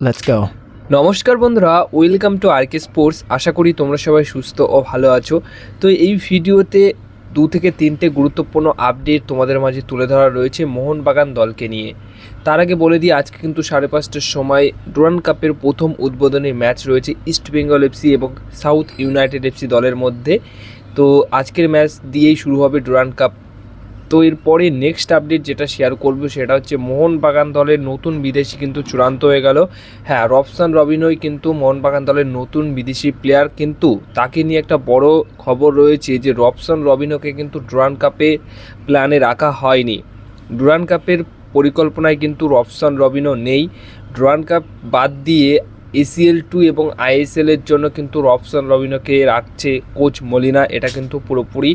Let's go. নমস্কার বন্ধুরা welcome to R K sports আশা করি তোমরা সবাই সুস্থ ও ভালো আছো। তো এই ভিডিওতে দু থেকে তিনটে গুরুত্বপূর্ণ আপডেট তোমাদের মাঝে তুলে ধরা রয়েছে মোহনবাগান দলকে নিয়ে। তার আগে বলে দিই, আজকে কিন্তু সাড়ে পাঁচটার সময় ডুরান কাপের প্রথম উদ্বোধনী ম্যাচ রয়েছে ইস্ট বেঙ্গল এফসি এবং সাউথ ইউনাইটেড এফসি দলের মধ্যে। তো আজকের ম্যাচ দিয়েই শুরু হবে ডুরান কাপ তো এরপরে নেক্সট আপডেট যেটা শেয়ার করব সেটা হচ্ছে মোহনবাগান দলের নতুন বিদেশি কিন্তু চূড়ান্ত হয়ে গেল। হ্যাঁ রবসান রবিনই কিন্তু মোহনবাগান দলের নতুন বিদেশি প্লেয়ার কিন্তু তাকে নিয়ে একটা বড় খবর রয়েছে যে রবসান রবিনোকে কিন্তু ডুরান কাপে প্ল্যানে রাখা হয়নি। ডুরান কাপের পরিকল্পনায় কিন্তু রবসান রবিনো নেই। ডুরান কাপ বাদ দিয়ে এসিএল টু এবং আইএসএল এর জন্য কিন্তু রবসান রবিনোকে রাখছে কোচ মলিনা। এটা কিন্তু পুরোপুরি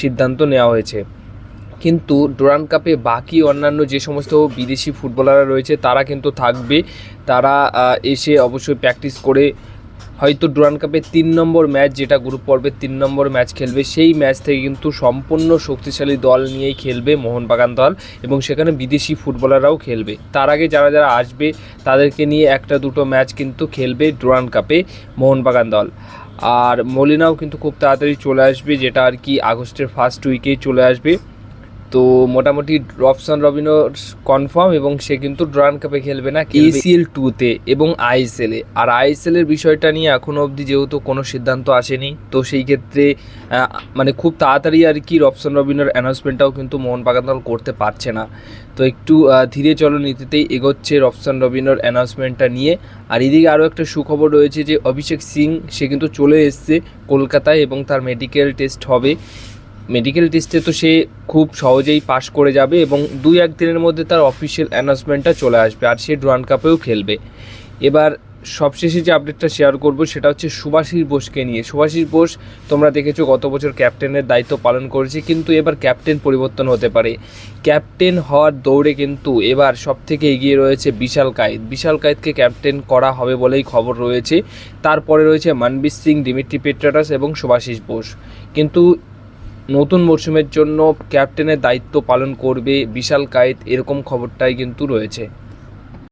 সিদ্ধান্ত নেওয়া হয়েছে। কিন্তু ডুরান কাপে বাকি অন্যান্য যে সমস্ত বিদেশি ফুটবলাররা রয়েছে, তারা কিন্তু থাকবে। তারা এসে অবশ্যই প্র্যাকটিস করে হয়তো ডুরান কাপের তিন নম্বর ম্যাচ যেটা গ্রুপ পর্বের তিন নম্বর ম্যাচ খেলবে, সেই ম্যাচ থেকে কিন্তু সম্পূর্ণ শক্তিশালী দল নিয়েই খেলবে মোহনবাগান দল এবং সেখানে বিদেশি ফুটবলাররাও খেলবে। তার আগে যারা যারা আসবে, তাদেরকে নিয়ে একটা দুটো ম্যাচ কিন্তু খেলবে ডুরান কাপে মোহনবাগান দল। আর মলিনাও কিন্তু খুব তাড়াতাড়ি চলে আসবে, যেটা আর কি আগস্টের ফার্স্ট উইকেই চলে আসবে। তো মোটামুটি রবসান রবিনো কনফার্ম এবং সে কিন্তু ড্রান কাপে খেলবে না এসিএল টুতে এবং আইএসএল এ। আর আইএসএল এর বিষয়টা নিয়ে এখনও অবধি যেহেতু কোনো সিদ্ধান্ত আসেনি তো সেই ক্ষেত্রে মানে খুব তাড়াতাড়ি আর কি রবসান রবিনোর অ্যানাউন্সমেন্টটাও কিন্তু মোহনবাগান দল করতে পারছে না। তো একটু ধীরে চলো নীতিতেই এগোচ্ছে রবসান রবিনোর অ্যানাউন্সমেন্টটা নিয়ে। আর এদিকে আরও একটা সুখবর রয়েছে যে অভিষেক সিং সে কিন্তু চলে এসছে কলকাতায় এবং তার মেডিকেল টেস্ট হবে। মেডিকেল টেস্টে তো সে খুব সহজেই পাশ করে যাবে এবং দুই এক দিনের মধ্যে তার অফিসিয়াল অ্যানাউন্সমেন্টটা চলে আসবে আর সে ড্রান কাপেও খেলবে। এবার সবশেষে যে আপডেটটা শেয়ার করব সেটা হচ্ছে সুভাষিস বোসকে নিয়ে। সুভাষিস বোস, তোমরা দেখেছ গত বছর ক্যাপ্টেনের দায়িত্ব পালন করেছে, কিন্তু এবার ক্যাপ্টেন পরিবর্তন হতে পারে। ক্যাপ্টেন হওয়ার দৌড়ে কিন্তু এবার সব থেকে এগিয়ে রয়েছে বিশাল কায়েত। বিশাল কায়েতকে ক্যাপ্টেন করা হবে বলেই খবর রয়েছে। তারপরে রয়েছে মানবীর সিং, দিমিত্রি পেট্রাটাস এবং সুভাষিস বোস। কিন্তু নতুন মরশুমের জন্য ক্যাপ্টেনের দায়িত্ব পালন করবে বিশাল কায়েত এরকম খবরটাই কিন্তু রয়েছে।